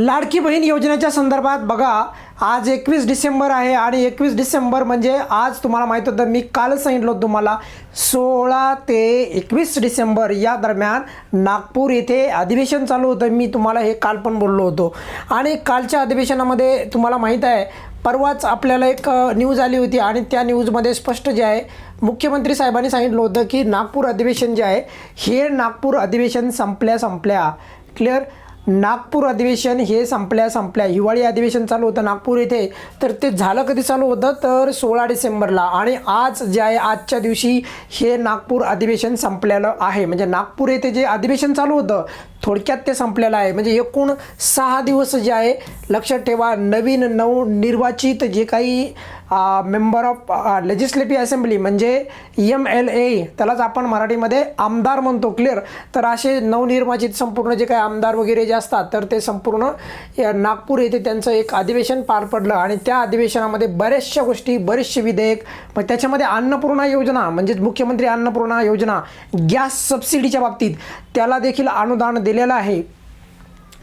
लाडकी बहीण योजनेच्या संदर्भात बघा आज एकवीस डिसेंबर आहे आणि एकवीस डिसेंबर म्हणजे आज तुम्हाला माहीत होतं मी कालच सांगितलं होतं तुम्हाला सोळा ते एकवीस डिसेंबर या दरम्यान नागपूर येथे अधिवेशन चालू होतं. मी तुम्हाला हे काल पण बोललो होतो. आणि कालच्या अधिवेशनामध्ये तुम्हाला माहीत आहे परवाच आपल्याला एक न्यूज आली होती आणि त्या न्यूजमध्ये स्पष्ट जे आहे मुख्यमंत्री साहेबांनी सांगितलं होतं की नागपूर अधिवेशन जे आहे हे नागपूर अधिवेशन संपल्या संपल्या. क्लिअर? नागपूर अधिवेशन हे संपल्या संपल्या हिवाळी अधिवेशन चालू होतं नागपूर येथे तर ते झालं कधी चालू होतं? तर सोळा डिसेंबरला. आणि आज जे आहे आजच्या दिवशी हे नागपूर अधिवेशन संपलेलं आहे. म्हणजे नागपूर येथे जे अधिवेशन चालू होतं थोडक्यात ते संपलेलं आहे. म्हणजे एकूण सहा दिवस जे आहे लक्षात ठेवा नवीन नवनिर्वाचित जे काही मेंबर ऑफ लेजिस्लेटिव्ह असेंब्ली म्हणजे एम एल ए त्यालाच आपण मराठीमध्ये आमदार म्हणतो क्लिअर तर असे नवनिर्वाचित संपूर्ण जे काही आमदार वगैरे जे असतात तर ते संपूर्ण नागपूर येथे त्यांचं एक अधिवेशन पार पडलं आणि त्या अधिवेशनामध्ये बऱ्याचशा गोष्टी बरेचसे विधेयक मग त्याच्यामध्ये अन्नपूर्णा योजना म्हणजेच मुख्यमंत्री अन्नपूर्णा योजना गॅस सबसिडीच्या बाबतीत त्याला देखील अनुदान दे दिलेला आहे.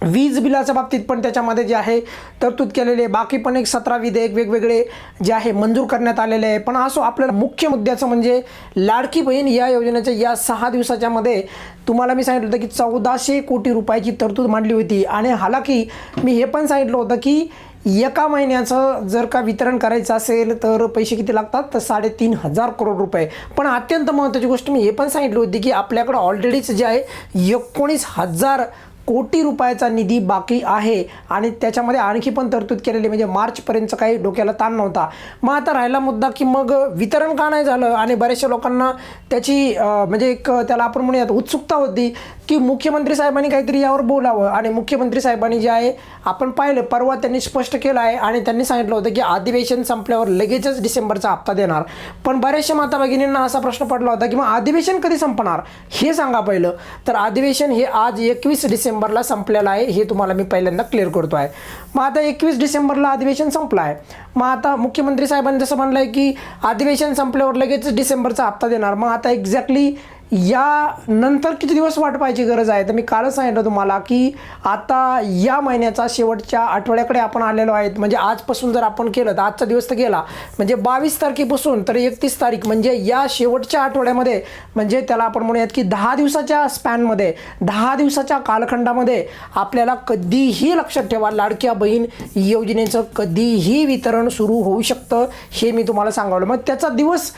वीज बिलाच्या बाबतीत पण त्याच्यामध्ये जे आहे तरतूद केलेली आहे. बाकी पण एक सतरा विधेयक वेगवेगळे जे आहे मंजूर करण्यात आलेले आहे. पण असो आपल्याला मुख्य मुद्द्याचं म्हणजे लाडकी बहीण या योजनेच्या या सहा दिवसाच्या मध्ये तुम्हाला मी सांगितलं होतं की चौदाशे कोटी रुपयाची तरतूद मांडली होती. आणि हालाकी मी हे पण सांगितलं होतं की एका महिन्याचं जर का वितरण करायचं असेल तर पैसे किती लागतात? तर साडेतीन हजार करोड रुपये. पण अत्यंत महत्त्वाची गोष्ट मी हे पण सांगितली होती की आपल्याकडं ऑलरेडीच जे आहे एकोणीस हजार कोटी रुपयाचा निधी बाकी आहे आणि त्याच्यामध्ये आणखी पण तरतूद केलेली म्हणजे मार्चपर्यंत काही डोक्याला ताण नव्हता. मग आता राहिला मुद्दा की मग वितरण का नाही झालं? आणि बऱ्याचशा लोकांना त्याची म्हणजे एक त्याला आपण म्हणूयात उत्सुकता होती की मुख्यमंत्री साहेबांनी काहीतरी यावर बोलावं. आणि मुख्यमंत्री साहेबांनी जे आहे आपण पाहिलं परवा त्यांनी स्पष्ट केलं आहे आणि त्यांनी सांगितलं होतं की अधिवेशन संपल्यावर लगेचच डिसेंबरचा हप्ता देणार. पण बऱ्याचशा माता भगिनींना असा प्रश्न पडला होता की मग अधिवेशन कधी संपणार? हे सांगा पहिलं. तर अधिवेशन हे आज एकवीस डिसेंबर डिसेंबरला संपलेलं आहे हे तुम्हाला मी पहिल्यांदा क्लिअर करतो आहे. मग आता एकवीस डिसेंबरला अधिवेशन संपलं आहे मग आता मुख्यमंत्री साहेबांनी जसं म्हणलं आहे की अधिवेशन संपल्यावर लगेच डिसेंबरचा हप्ता देणार. मग आता एक्झॅक्टली या नंतर किती दिवस वाट पाहायची गरज आहे? तर मी कालच सांगितलं तुम्हाला की आता या महिन्याचा शेवटच्या आठवड्याकडे आपण आलेलो आहेत. म्हणजे आजपासून जर आपण केलं तर आजचा दिवस तर गेला. म्हणजे बावीस तारखेपासून तर एकतीस तारीख म्हणजे या शेवटच्या आठवड्यामध्ये म्हणजे त्याला आपण म्हणूयात की दहा दिवसाच्या स्पॅनमध्ये दहा दिवसाच्या कालखंडामध्ये आपल्याला कधीही लक्षात ठेवा लाडक्या बहीण योजनेचं कधीही वितरण सुरू होऊ शकतं हे मी तुम्हाला सांगावलं. मग त्याचा दिवस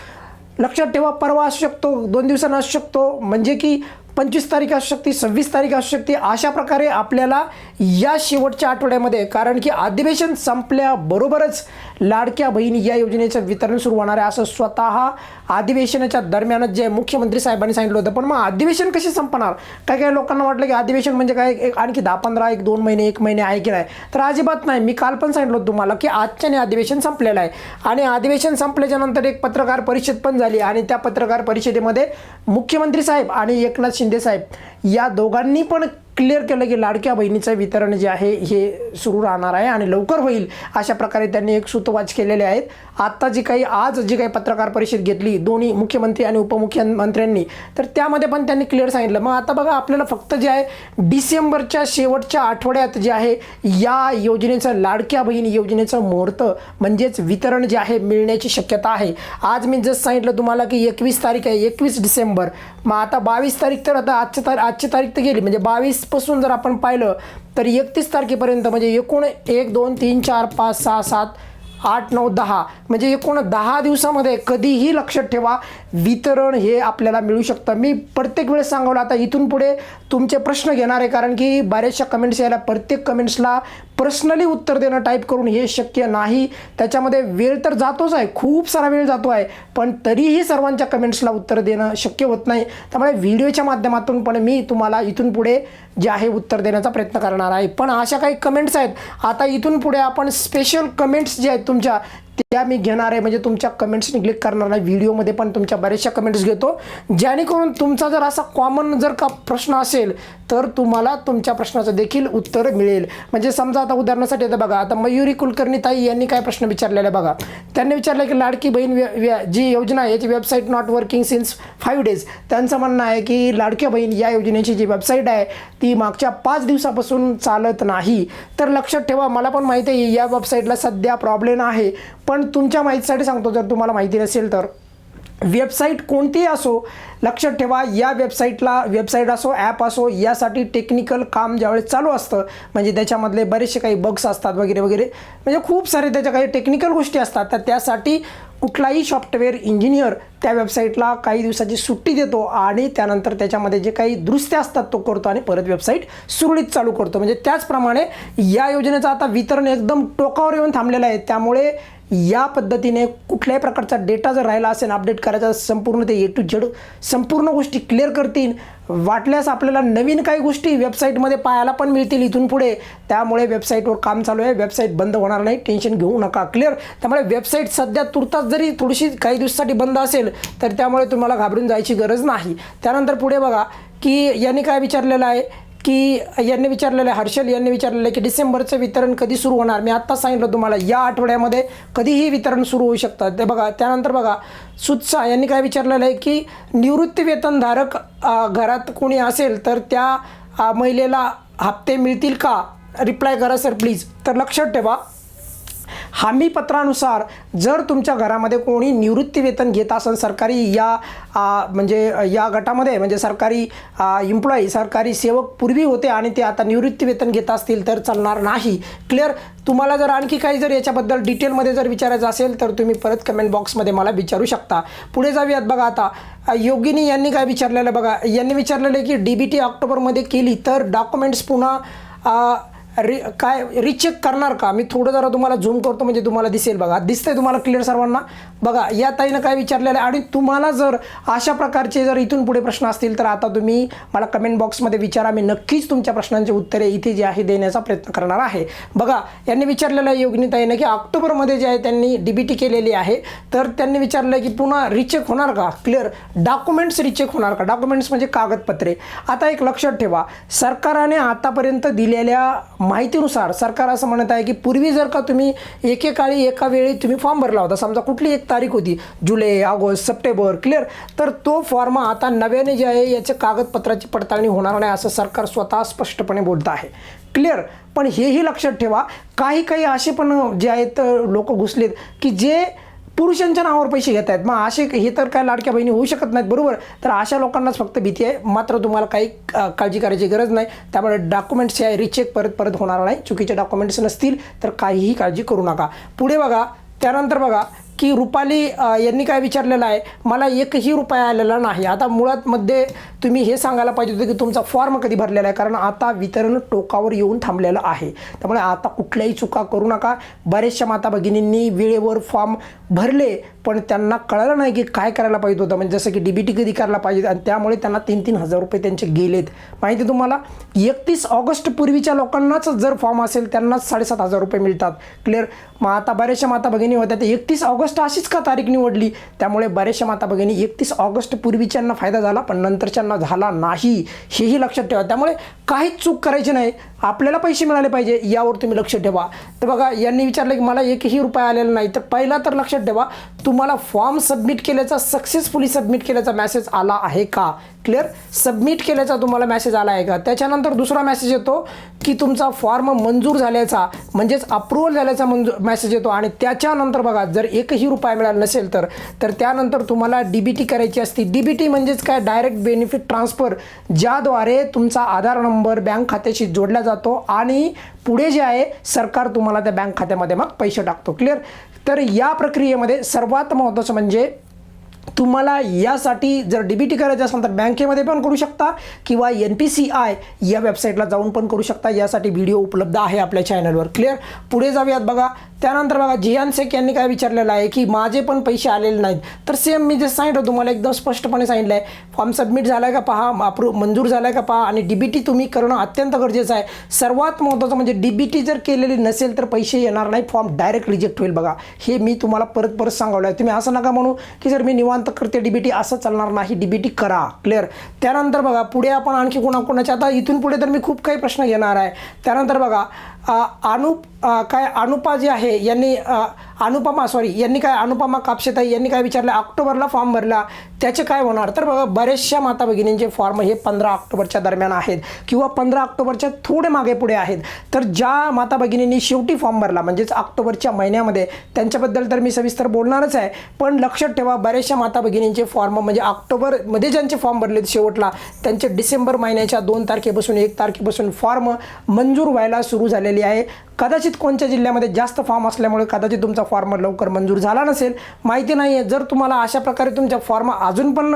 लक्षात ठेवा परवा असू शकतो दोन दिवसांना असू शकतो. म्हणजे की पंचवीस तारीख असू शकते सव्वीस तारीख असू शकते. अशा प्रकारे आपल्याला या शेवटच्या आठवड्यामध्ये कारण की अधिवेशन संपल्याबरोबरच लाडक्या बहिणी या योजनेचं वितरण सुरू होणार आहे. असं स्वतः अधिवेशनाच्या दरम्यानच जे मुख्यमंत्री साहेबांनी सांगितलं होतं. पण मग अधिवेशन कसे संपणार? काही काही लोकांना वाटलं की अधिवेशन म्हणजे काय? एक आणखी दहा पंधरा एक दोन महिने एक महिने आहे की नाही? तर अजिबात नाही. मी काल पण सांगितलं होतं तुम्हाला की आजच्याने अधिवेशन संपलेलं आहे. आणि अधिवेशन संपल्याच्या नंतर एक पत्रकार परिषद पण झाली. आणि त्या पत्रकार परिषदेमध्ये मुख्यमंत्री साहेब आणि एकनाथ शिंदे साहेब या दोघांनी पण क्लिअर केलं की लाडक्या बहिणीचं वितरण जे आहे हे सुरू राहणार आहे आणि लवकर होईल अशा प्रकारे त्यांनी एक सूतवाच केलेले आहेत. आत्ता जी काही आज जी काही पत्रकार परिषद घेतली दोन्ही मुख्यमंत्री आणि उपमुख्यमंत्र्यांनी तर त्यामध्ये पण त्यांनी क्लिअर सांगितलं. मग आता बघा आपल्याला फक्त जे आहे डिसेंबरच्या शेवटच्या आठवड्यात जे आहे या योजनेचं लाडक्या बहीण योजनेचं मुहूर्त म्हणजेच वितरण जे आहे मिळण्याची शक्यता आहे. आज मी जसं सांगितलं तुम्हाला की एकवीस तारीख आहे एकवीस डिसेंबर. मग आता बावीस तारीख तर आता आजच्या तारीख आजची तारीख तर गेली. म्हणजे बावीस बावीसपासून जर आपण पाहिलं तर एकतीस तारखेपर्यंत म्हणजे एकूण एक दोन तीन चार पाच सहा सात आठ नऊ दहा म्हणजे एकूण दहा दिवसामध्ये कधीही लक्षात ठेवा वितरण हे आपल्याला मिळू शकतं. मी प्रत्येक वेळेस सांगवलं आता इथून पुढे तुमचे प्रश्न घेणार आहे कारण की बऱ्याचशा कमेंट्स यायला प्रत्येक कमेंट्सला पर्सनली उत्तर देणं टाईप करून हे शक्य नाही. त्याच्यामध्ये वेळ तर जातोच आहे खूप सारा वेळ जातो आहे पण तरीही सर्वांच्या कमेंट्सला उत्तर देणं शक्य होत नाही. त्यामुळे व्हिडिओच्या माध्यमातून पण मी तुम्हाला इथून पुढे जे आहे उत्तर देण्याचा प्रयत्न करणार आहे. पण अशा काही कमेंट्स आहेत. आता इथून पुढे आपण स्पेशल कमेंट्स जे आहेत तुमच्या त्या मी घेणार आहे. म्हणजे तुमच्या कमेंट्सनी क्लिक करणार नाही. व्हिडिओमध्ये पण तुमच्या बऱ्याचशा कमेंट्स घेतो. जेणेकरून तुमचा जर असा कॉमन जर का प्रश्न असेल तर तुम्हाला तुमच्या प्रश्नाचं देखील उत्तर मिळेल. म्हणजे समजा आता उदाहरणासाठी आता बघा आता मयुरी कुलकर्णी ताई यांनी काय प्रश्न विचारलेला आहे बघा. त्यांनी विचारलं की लाडकी बहीण व्य- जी योजना आहे याची website not working since five days त्यांचं म्हणणं आहे की लाडक्या बहीण या योजनेची जी वेबसाईट आहे ती मागच्या पाच दिवसापासून चालत नाही. तर लक्षात ठेवा मला पण माहिती आहे या वेबसाईटला सध्या प्रॉब्लेम आहे. पण तुमच्या माहितीसाठी सांगतो जर तुम्हाला माहिती नसेल तर. वेबसाईट कोणतीही असो लक्षात ठेवा या वेबसाईटला वेबसाईट असो ॲप असो यासाठी टेक्निकल काम ज्यावेळेस चालू असतं म्हणजे त्याच्यामधले बरेचसे काही बग्स असतात वगैरे वगैरे म्हणजे खूप सारे त्याच्या काही टेक्निकल गोष्टी असतात. तर त्यासाठी कुठलाही सॉफ्टवेअर इंजिनियर त्या वेबसाईटला काही दिवसाची सुट्टी देतो आणि त्यानंतर त्याच्यामध्ये जे काही दुरुस्त्या असतात तो करतो आणि परत वेबसाईट सुरळीत चालू करतो. म्हणजे त्याचप्रमाणे या योजनेचं आता वितरण एकदम टोकावर येऊन थांबलेलं आहे. त्यामुळे या पद्धतीने कुठल्याही प्रकारचा डेटा जर राहिला असेल अपडेट करायचा संपूर्ण ते ए टू झेड संपूर्ण गोष्टी क्लिअर करतील. वाटल्यास आपल्याला नवीन काही गोष्टी वेबसाईटमध्ये पाहायला पण मिळतील इथून पुढे. त्यामुळे वेबसाईटवर काम चालू आहे. वेबसाईट बंद होणार नाही. टेन्शन घेऊ नका. क्लिअर त्यामुळे वेबसाईट सध्या तुर्तास जरी थोडीशी काही दिवसासाठी बंद असेल तर त्यामुळे तुम्हाला घाबरून जायची गरज नाही. त्यानंतर पुढे बघा की यांनी काय विचारलेलं आहे? की यांनी विचारलेलं आहे हर्षल यांनी विचारलेलं आहे की डिसेंबरचं वितरण कधी सुरू होणार? मी आत्ताच सांगितलं तुम्हाला या आठवड्यामध्ये कधीही वितरण सुरू होऊ शकतात ते बघा त्यानंतर बघा सुत्सा यांनी काय विचारलेलं आहे की निवृत्तीवेतनधारक घरात कोणी असेल तर त्या महिलेला हप्ते मिळतील का? रिप्लाय करा सर प्लीज. तर लक्षात ठेवा हमीपत्रानुसार जर तुमच्या घरामध्ये कोणी निवृत्ती वेतन घेत असेल सरकारी या म्हणजे या गटामध्ये म्हणजे सरकारी इम्प्लॉई सरकारी सेवक पूर्वी होते आणि ते आता निवृत्ती वेतन घेत असतील तर चालणार नाही. क्लिअर तुम्हाला जर आणखी काही जर याच्याबद्दल डिटेलमध्ये जर विचारायचं असेल तर तुम्ही परत कमेंट बॉक्समध्ये मला विचारू शकता. पुढे जाऊयात बघा आता. योगिनी यांनी काय विचारलेलं बघा? यांनी विचारलेलं आहे की डी बी टी ऑक्टोबरमध्ये केली तर डॉक्युमेंट्स पुन्हा रि काय रिचेक करणार का? मी थोडं जरा तुम्हाला झूम करतो म्हणजे तुम्हाला दिसेल बघा. दिसतंय तुम्हाला क्लिअर सर्वांना? बघा या ताईनं काय विचारलेलं आहे आणि तुम्हाला जर अशा प्रकारचे जर इथून पुढे प्रश्न असतील तर आता तुम्ही मला कमेंट बॉक्समध्ये विचारा. मी नक्कीच तुमच्या प्रश्नांची उत्तरे इथे जे आहे देण्याचा प्रयत्न करणार आहे. बघा यांनी विचारलेलं आहे योगिनीताईनं की ऑक्टोबरमध्ये जे आहे त्यांनी डी बी टी केलेली आहे. तर त्यांनी विचारलं की पुन्हा रिचेक होणार का? क्लिअर डॉक्युमेंट्स रिचेक होणार का? डॉक्युमेंट्स म्हणजे कागदपत्रे. आता एक लक्षात ठेवा. सरकारने आतापर्यंत दिलेल्या माहितीनुसार सरकार असं म्हणत आहे की पूर्वी जर का तुम्ही एकेकाळी एका वेळी तुम्ही फॉर्म भरला होता समजा कुठली एक तारीख होती जुलै ऑगस्ट सप्टेंबर क्लिअर तर तो फॉर्म आता नव्याने जे आहे याच्या कागदपत्राची पडताळणी होणार नाही असं सरकार स्वतः स्पष्टपणे बोलत आहे. क्लिअर? पण हेही लक्षात ठेवा काही काही असे पण जे आहेत लोक घुसलेत की जे पुरुषांच्या नावावर पैसे घेत आहेत. मग असे हे तर काय लाडक्या बहिणी होऊ शकत नाहीत बरोबर? तर अशा लोकांनाच फक्त भीती आहे. मात्र तुम्हाला काही काळजी करायची गरज नाही. त्यामुळे डॉक्युमेंट्स हे रिचेक परत परत होणार नाही. चुकीचे डॉक्युमेंट्स नसतील तर काहीही काळजी करू नका. पुढे बघा त्यानंतर बघा की रुपाली यांनी काय विचारलेलं आहे? मला एकही रुपया आलेला नाही. आता मुळात मध्ये तुम्ही हे सांगायला पाहिजे होतं की तुमचा फॉर्म कधी भरलेला आहे? कारण आता वितरण टोकावर येऊन थांबलेलं आहे. त्यामुळे आता कुठल्याही चुका करू नका. बऱ्याचशा माता भगिनींनी वेळेवर फॉर्म भरले पण त्यांना कळलं नाही की काय करायला पाहिजे होतं. म्हणजे जसं की डी बी टी कधी करायला पाहिजे आणि त्यामुळे त्यांना तीन तीन हजार रुपये त्यांचे गेलेत. माहिती तुम्हाला? एकतीस ऑगस्ट पूर्वीच्या लोकांनाच जर फॉर्म असेल त्यांनाच साडेसात हजार रुपये मिळतात. क्लिअर मग आता बऱ्याचशा माता भगिनी होत्या ते एकतीस ऑगस्ट अशीच का तारीख निवडली? त्यामुळे बऱ्याचशा माता भगिनी एकतीस ऑगस्ट पूर्वीच्यांना फायदा झाला पण नंतरच्यांना झाला नाही हेही लक्षात ठेवा. त्यामुळे काहीच चूक करायची नाही. आपल्याला पैसे मिळाले पाहिजे यावर तुम्ही लक्ष ठेवा. तर बघा यांनी विचारलं की मला एकही रुपया आलेला नाही. तर पहिला तर लक्षात ठेवा तुम्हाला फॉर्म सबमिट केल्याचा सक्सेसफुली सबमिट केल्याचा मेसेज आला आहे का? क्लिअर सबमिट केल्याचा तुम्हाला मेसेज आला आहे का? त्याच्यानंतर दुसरा मेसेज येतो की तुमचा फॉर्म मंजूर झाल्याचा म्हणजेच अप्रुव्हल झाल्याचा मंजूर मेसेज येतो. आणि त्याच्यानंतर बघा जर एकही रुपया मिळाला नसेल तर तर त्यानंतर तुम्हाला डी बी टी करायची असती. डी बी टी म्हणजेच काय? डायरेक्ट बेनिफिट ट्रान्सफर ज्याद्वारे तुमचा आधार नंबर बँक खात्याशी जोडला जातो आणि पुढे जे आहे सरकार तुम्हाला त्या बँक खात्यामध्ये मग पैसे टाकतो. क्लिअर तर या प्रक्रियेमध्ये सर्वात महत्त्वाचं म्हणजे तुम्हाला यासाठी जर डी बी टी करायचं असेल तर बँकेमध्ये पण करू शकता किंवा एन पी सी आय या वेबसाईटला जाऊन पण करू शकता. यासाठी व्हिडिओ उपलब्ध आहे आपल्या चॅनलवर क्लिअर पुढे जाऊयात बघा. त्यानंतर बघा जियान शेख यांनी काय विचारलेलं आहे की माझे पण पैसे आलेले नाहीत. तर सेम मी जे सांगितलं तुम्हाला एकदम स्पष्टपणे सांगितलं आहे फॉर्म सबमिट झाला आहे का पहा अप्रूव्ह मंजूर झाला आहे का पहा आणि डी बी टी तुम्ही करणं अत्यंत गरजेचं आहे. सर्वात महत्त्वाचं म्हणजे डी बी टी जर केलेली नसेल तर पैसे येणार नाही. फॉर्म डायरेक्ट रिजेक्ट होईल बघा. हे मी तुम्हाला परत परत सांगावलं आहे तुम्ही असं नका म्हणू की जर मी निवांत करते डी बी टी असं चालणार नाही. डीबीटी करा. क्लिअर त्यानंतर बघा पुढे आपण आणखी कोणाकोणाच्या आता इथून पुढे तर मी खूप काही प्रश्न घेणार आहे. त्यानंतर बघा अनुप काय अनुपा जे आहे यांनी अनुपमा सॉरी यांनी काय अनुपमा कापशेताई यांनी काय विचारलं? ऑक्टोबरला फॉर्म भरला. त्याचे काय होणार? तर बघा बऱ्याचशा माता भगिनींचे फॉर्म हे पंधरा ऑक्टोबरच्या दरम्यान आहेत किंवा पंधरा ऑक्टोबरच्या थोडे मागे पुढे आहेत. तर ज्या माता भगिनींनी शेवटी फॉर्म भरला म्हणजेच ऑक्टोबरच्या महिन्यामध्ये त्यांच्याबद्दल तर मी सविस्तर बोलणारच आहे. पण लक्षात ठेवा बऱ्याचशा माता भगिनींचे फॉर्म म्हणजे ऑक्टोबरमध्ये ज्यांचे फॉर्म भरले शेवटला त्यांचे डिसेंबर महिन्याच्या दोन तारखेपासून एक तारखेपासून फॉर्म मंजूर व्हायला सुरू झालेली आहे. कदाचित कोणत्या जिल्ह्यामध्ये जास्त फॉर्म असल्यामुळे कदाचित तुमचा फॉर्म लवकर मंजूर झाला नसेल. माहिती नाही आहे जर तुम्हाला अशा प्रकारे तुमच्या फॉर्म अजून पण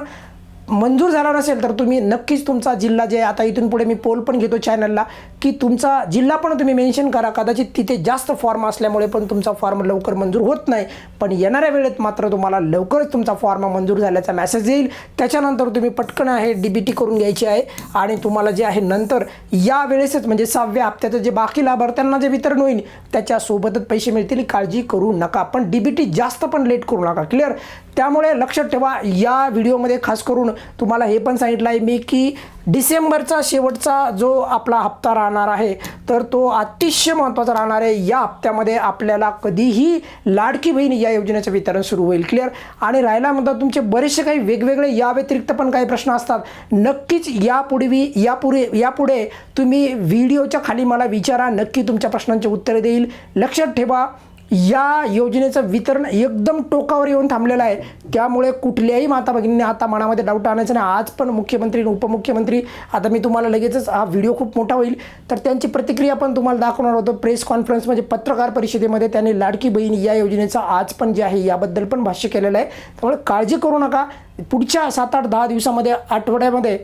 मंजूर झाला नसेल तर तुम्ही नक्कीच तुमचा जिल्हा जे आता इथून पुढे मी पोल पण घेतो चॅनलला की तुमचा जिल्हा पण तुम्ही मेन्शन करा. कदाचित तिथे जास्त फॉर्म असल्यामुळे पण तुमचा फॉर्म लवकर मंजूर होत नाही. पण येणाऱ्या वेळेत मात्र तुम्हाला लवकरच तुमचा फॉर्म मंजूर झाल्याचा मेसेज येईल. त्याच्यानंतर तुम्ही पटकन आहे डी बी टी करून घ्यायची आहे. आणि तुम्हाला जे आहे नंतर या वेळेसच म्हणजे सहाव्या हप्त्याचं जे बाकी लाभार्थ्यांना जे वितरण होईल त्याच्यासोबतच पैसे मिळतील. काळजी करू नका. पण डी बी टी जास्त पण लेट करू नका. क्लिअर त्यामुळे लक्षात ठेवा या व्हिडिओमध्ये खास करून तुम्हाला हे पण सांगितलं आहे मी की डिसेंबरचा शेवटचा जो आपला हप्ता राहणार आहे तर तो अतिशय महत्त्वाचा राहणार आहे. या हप्त्यामध्ये आपल्याला कधीही लाडकी बहीण या योजनेचं वितरण सुरू होईल. क्लिअर आणि राहिला म्हणतात तुमचे बरेचसे काही वेगवेगळे या व्यतिरिक्त पण काही प्रश्न असतात. नक्कीच यापूर्वी यापुढे यापुढे तुम्ही व्हिडिओच्या खाली मला विचारा नक्की तुमच्या प्रश्नांची उत्तरे देईल. लक्षात ठेवा या योजनेचं वितरण एकदम टोकावर येऊन थांबलेलं आहे. त्यामुळे कुठल्याही माता भगिनींनी आता मनामध्ये डाऊट आणायचं नाही. आज पण मुख्यमंत्री आणि उपमुख्यमंत्री आता मी तुम्हाला लगेचच हा व्हिडिओ खूप मोठा होईल. तर त्यांची प्रतिक्रिया पण तुम्हाला दाखवणार होतो. प्रेस कॉन्फरन्स म्हणजे पत्रकार परिषदेमध्ये त्यांनी लाडकी बहीण या योजनेचं आज पण जे आहे याबद्दल पण भाष्य केलेलं आहे. त्यामुळे काळजी करू नका. पुढच्या सात आठ दहा दिवसामध्ये आठवड्यामध्ये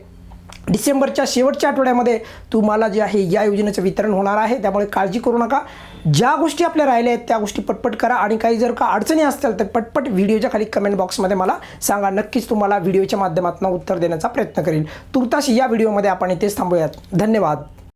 डिसेंबरच्या शेवटच्या आठवड्यामध्ये तुम्हाला जे आहे या योजनेचं वितरण होणार आहे. त्यामुळे काळजी करू नका. ज्या गोष्टी आपल्या राहिल्या आहेत त्या गोष्टी पटपट करा आणि काही जर का अडचणी असतील तर पटपट व्हिडिओच्या खाली कमेंट बॉक्समध्ये मला सांगा. नक्कीच तुम्हाला व्हिडिओच्या माध्यमातून उत्तर देण्याचा प्रयत्न करेल तुर्तास या व्हिडिओमध्ये आपण इथेच थांबूयात. धन्यवाद.